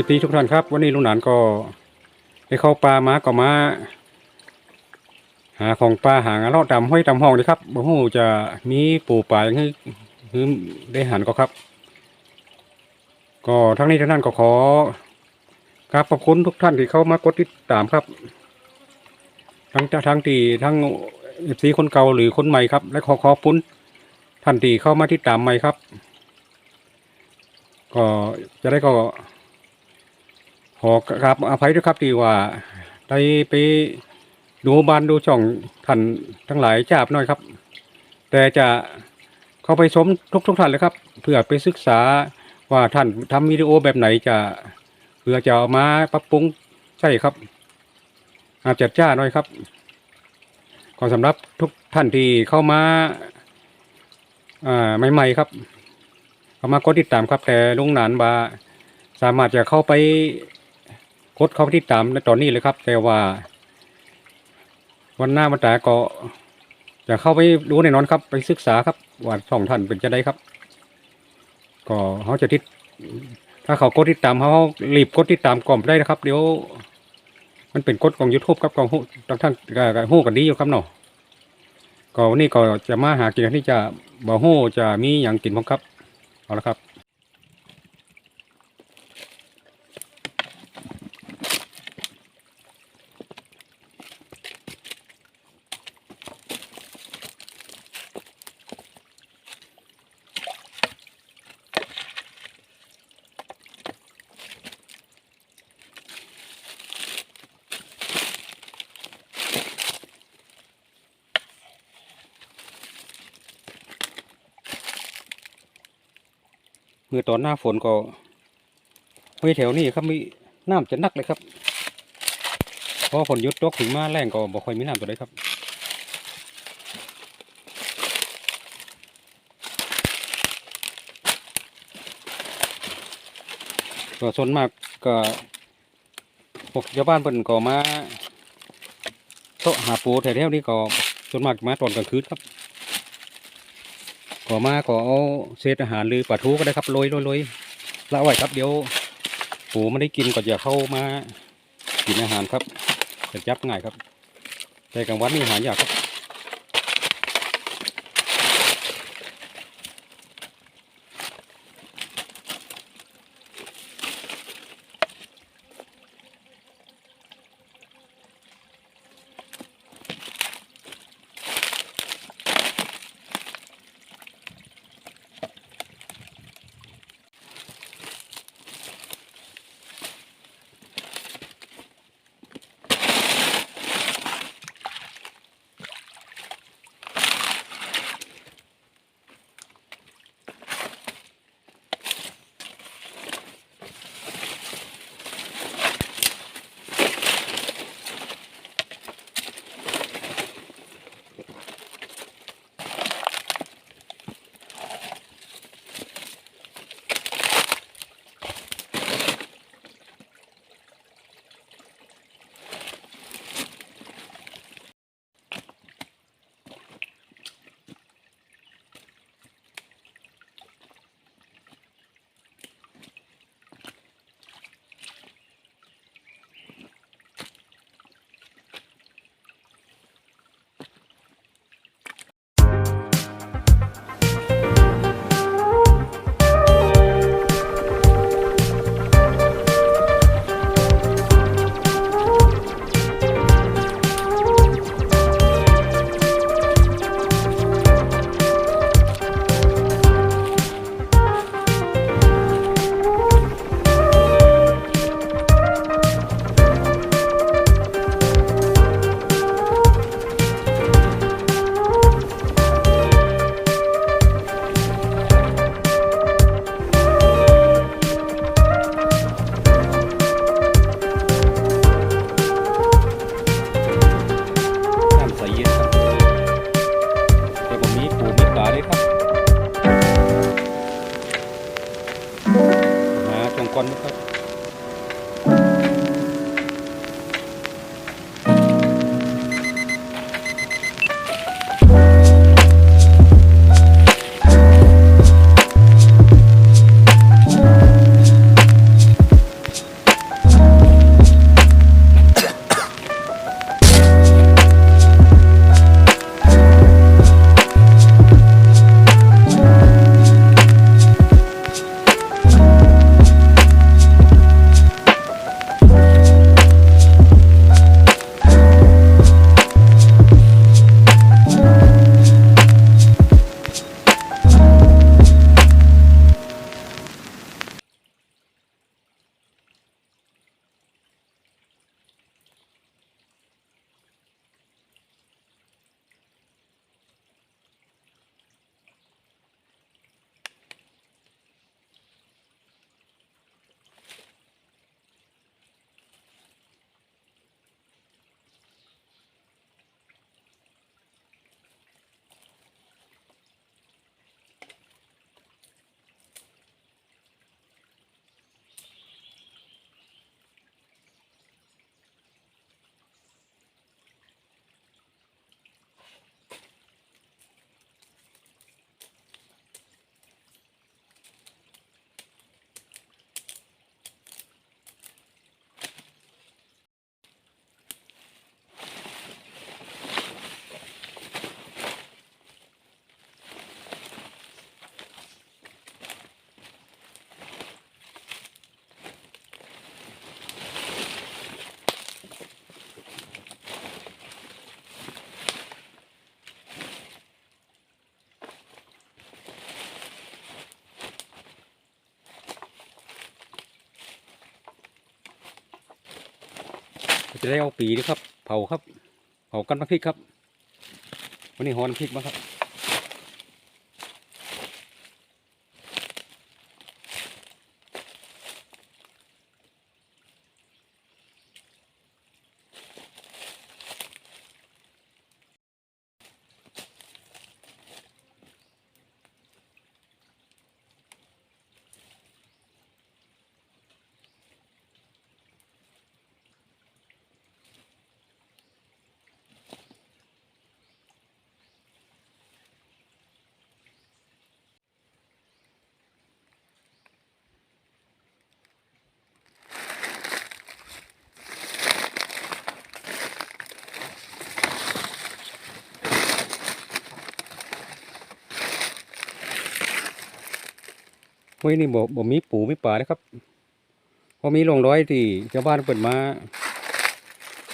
ดีครับพี่น้อพีทุกท่านครับ วันนี้ลุงหนานก็ได้เข้าป่ามาก็มา หาของป่าหางาเลาะดำห้อยดำห้องเลยครับบ่ฮู้จะมีปูป่าอย่างนี้คือได้หันก็ครับ ก็ทั้งนี้ทั้งนั้นก็ขอกราบขอบคุณทุกท่านที่เข้ามากดติดตามครับ ทั้งทั้งที่ทั้งเอฟซีคนเก่าหรือคนใหม่ครับ และขอขอบคุณท่านที่เข้ามาติดตามใหม่ครับ ก็จะได้ก็ ขอกราบอภัยด้วยครับที่ว่าได้ไปดูบ้านดูช่องท่านทั้งหลายจาบหน่อยครับ แต่จะเข้าไปชมทุกทุกท่านเลยครับ เพื่อไปศึกษาว่าท่านทำวิดีโอแบบไหนจะเพื่อจะเอามาปรับปรุงใช่ครับ อาจจะจ้าหน่อยครับก็สำหรับทุกท่านที่เข้ามาอ่าใหม่ๆครับเข้ามากดติดตามครับแต่ลุงหนานบาสามารถจะเข้าไป กดเข้าไปติดตามในตอนนี้เลยครับ แต่ว่า วันหน้าวันตาก็จะเข้าไปดูแน่นอนครับ ไปศึกษาครับว่าช่องท่านเป็นจะได้ครับ ก็เขาจะติดถ้าเขากดติดตามเขารีบกดติดตามก่อนได้นะครับ เดี๋ยว มันเป็นกฎของ YouTube ครับของหูท่านท่านหูกันดีอยู่ครับเนาะก็วันนี้ก็จะมาหากินที่จะบ่ฮู้จะมีอย่างกินพ้องครับเอาละครับ มื่อตอนหน้าฝนก็ห้วยแถวนี้ครับมีน้ำจะนักเลยครับเพราะฝนยุดตกถึงมาแรงก็บ่ค่อยมีน้ำตัวใดครับก็ส่วนมากก็พวกชาวบ้านเพิ่นก็มาโตหาปูแถวๆนี้ก็ส่วนมากมาตอนกลางคืนครับ ขอมาก็เอาเศษอาหารหรือปลาทูก็ได้ครับโรยโรยละไว้ครับเดี๋ยวปูไม่ได้กินก็จะเข้ามากินอาหารครับจะจับง่ายครับแต่กลางวันนี่หายากครับ ก่อนนะครับ จะได้เอาปีนี่ครับ เผาครับ เผากันพริกครับ วันนี้หอนพริกมาครับ เฮ้ยนี่บ่บ่มีปูมีปลานะครับพอมีลงร้อยที่ชาวบ้านเปิดมา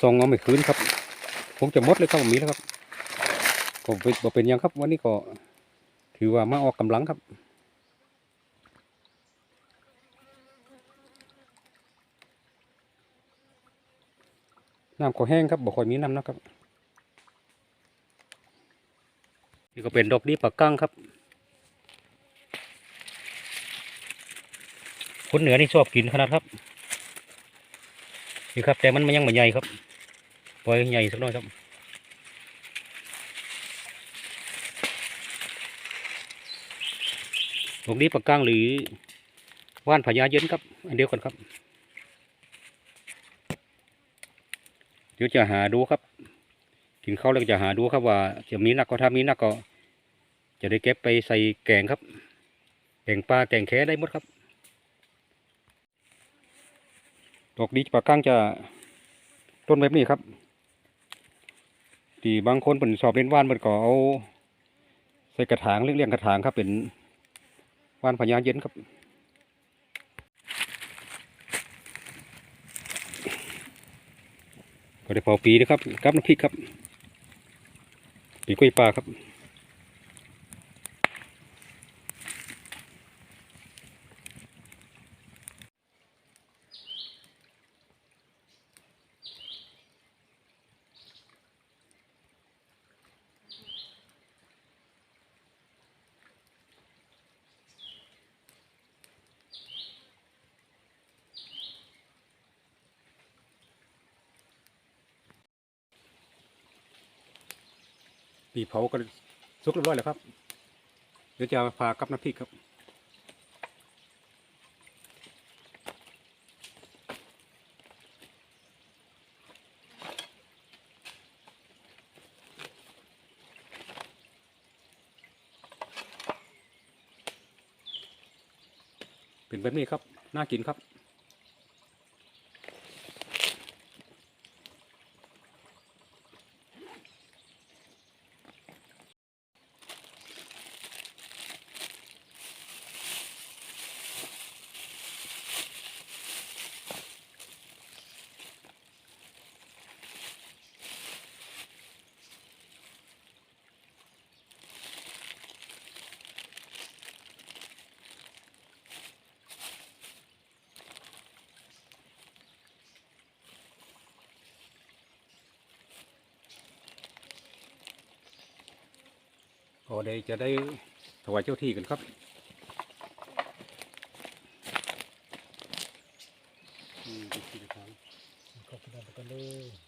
ส่องเอาไม่คืนครับคงจะหมดเลยครับมีแล้วครับก็เป็นบ่เป็นยังครับ วันนี้ก็ถือว่ามาออกกำลังครับน้ำก็แห้งครับบ่ค่อยมีน้ำนะครับนี่ก็เป็นดอกดีปากกั้งครับ คนเหนือนี่ชอบกินขนาดครับนี่ครับ แต่มันมันยังไม่ใหญ่ครับปล่อยให้ใหญ่สักหน่อยครับตรงนี้ปากกางหรือว่านพญาเย็นครับ อันเดียวกันครับ เดี๋ยวจะหาดูครับกินข้าวแล้วจะหาดูครับว่าจะมีนักก็ถ้ามีนักก็ จะได้เก็บไปใส่แกงครับแกงปลาแกงแค่ได้หมดครับ ดอกดีปากก้างจะต้นแบบนี้ครับที่บางคนเป็นสอบเล่นว่านมันก็เอาใส่กระถางเรียงกระถางครับเป็นว่านพญาเย็นครับก็ได้พอปีนะครับกับน้ำพริกครับปีกล้วยปลาครับ ปีเผาก็สุกเรียบร้อยแล้วครับ เดี๋ยวจะพากับน้ำพริกครับเป็นแบบนี้ครับ น่ากินครับ อได้จะได้ถวายเจ้าที่กันครับอืมเป็นที่ทางขอบคุณครับกันเลย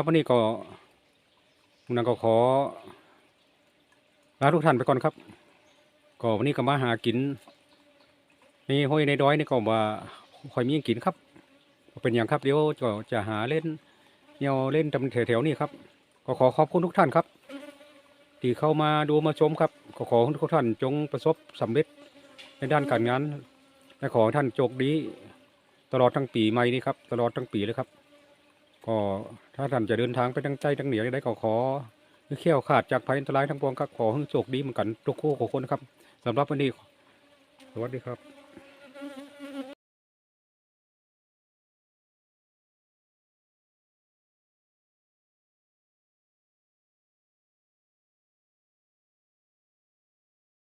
ครับวันนี้ก็มุนังก็ขอลาทุกท่านไปก่อนครับ ก็วันนี้ก็มาหากินในห้อยในดอยนี่ก็ว่าคอยมีหยังกินครับ เป็นอย่างครับเดี๋ยวก็จะหาเล่นเที่ยวเล่นตำแถวๆนี้ครับ ก็ขอขอบคุณทุกท่านครับ ที่เข้ามาดูมาชมครับ ก็ขอทุกท่านจงประสบสำเร็จในด้านการงานและขอท่านโชคดี ตลอดทั้งปีใหม่นี้ครับ ตลอดทั้งปีเลยครับ ก็ถ้าท่านจะเดินทางไปทั้งใจทั้งเหนือได้ก็ขอเขี้ยวขาดจากภัยอันตรายทั้งปวงครับขอให้โชคดีเหมือนกันทุกคู่ของคนครับสำหรับวันนี้ สวัสดีครับ